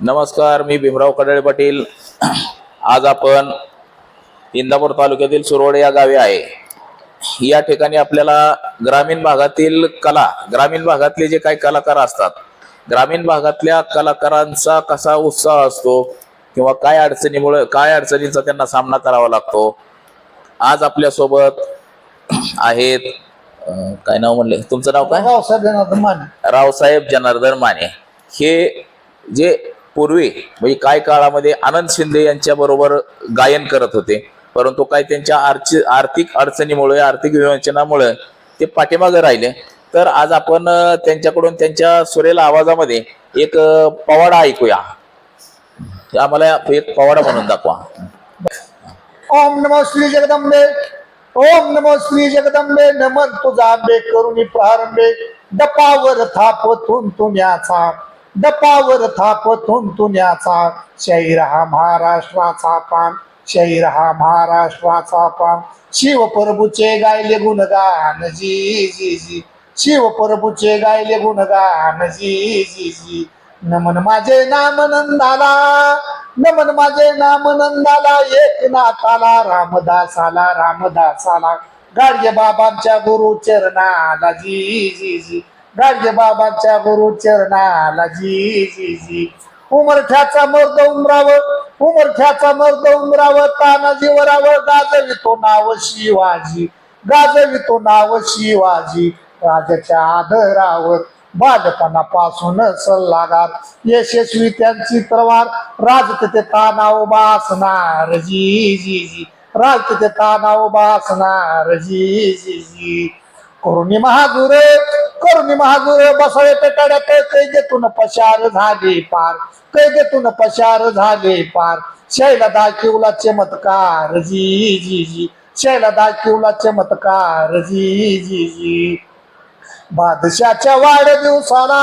नमस्कार मी भीमराव कडाळे पाटील. आज आपण इंदापूर तालुक्यातील सुरवडे या गावी आहे. या ठिकाणी आपल्याला ग्रामीण भागातील कला ग्रामीण भागातले जे काही कलाकार असतात ग्रामीण भागातल्या कलाकारांचा कसा उत्साह असतो किंवा काय अडचणीमुळे काय अडचणींचा त्यांना सामना करावा लागतो आज आपल्यासोबत आहेत काय नाव म्हणले? तुमचं नाव काय? रावसाहेब जनार्दन माने. रावसाहेब जनार्दन माने. हे जे पूर्वी म्हणजे काय काळामध्ये आनंद शिंदे यांच्याबरोबर गायन करत होते परंतु काय त्यांच्या आर्ची आर्थिक अडचणीमुळे आर्थिक विवंचनामुळे ते पाठीमागे राहिले. तर आज आपण त्यांच्याकडून त्यांच्या सुरेल आवाजामध्ये एक पवाडा ऐकूया. आम्हाला एक पवाडा म्हणून दाखवा. ओम नमो श्री जगदंबे ओम नमो श्री जगदंबे नमन तुझा आंबे करुणी प्रारंभे डपावर थापतून तुम्याचा डपावर थाप तुन्याचा शैर हा महाराष्ट्राचा पान शैर हा महाराष्ट्राचा पान. शिव प्रभूचे गायले गुणगान जी जी जी. शिव प्रभूचे गायले गुणगान जी जी जी. नमन माझे नाम नंदाला नमन माझे नाम नंदाला एक नाथाला रामदासाला रामदासाला. गाडगे बाबांच्या गुरु चरणाला जी जी जी. गाडगे बाबांच्या गुरु चरणाला जी जी जी. उमरठ्याचा मर्द उमराव उमरठ्याचा मर्द उमराव तानाजीवराव गाजवितो नाव शिवाजी गाजवितो नाव शिवाजी. राजाच्या आदरावर बालपणापासून सल्लागार यशस्वी त्यांची तलवार राज तिथे तानाव बासणार जी जी जी. राज तिथे तानाव बासणार जी जी जी. करुणी महागुर करुणी महागुर बसळे कै कैदेतून पशार झाले पार कैदेतून पशार झाले पार. शैला दाखिवला चमत्कार जी जी जी. शैला दाखिवला चमत्कार जी जी जी. बादशाच्या वाढदिवसाला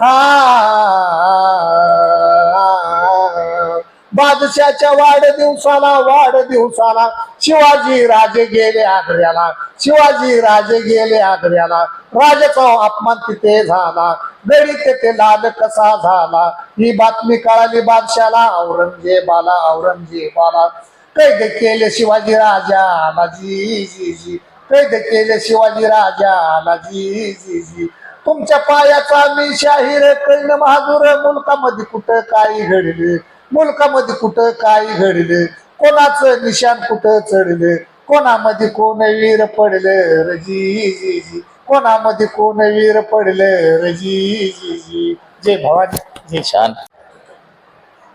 हा बादशाच्या वाढदिवसाला वाढदिवसाला शिवाजी राजे गेले आग्र्याला शिवाजी राजे गेले आग्र्याला. राजाचा अपमान तिथे झाला गडी तेथे लाल कसा झाला? ही बातमी कळाली बादशाला औरंगजेबाला औरंगजेबाला. कैद केले शिवाजी राजा जी जी जी. कैद केले शिवाजी राजा जी जी जी. तुमच्या पायाचा मी शाहीर कैन महाजूर मुलकामध्ये कुठं काही घडली? मुलकामध्ये कुठं काय घडले? कोणाचं निशान कुठं चढले? कोणामध्ये कोण वीर पडलं? रजी जी जी. कोणामध्ये कोण वीर पडलं? रजी जी जी. जय भवानी जय छान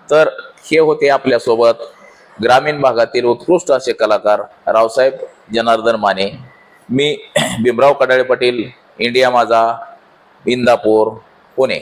तर हे होते आपल्यासोबत ग्रामीण भागातील उत्कृष्ट असे कलाकार रावसाहेब जनार्दन माने. मी भीमराव कडाळे पाटील इंडिया माझा इंदापूर पुणे.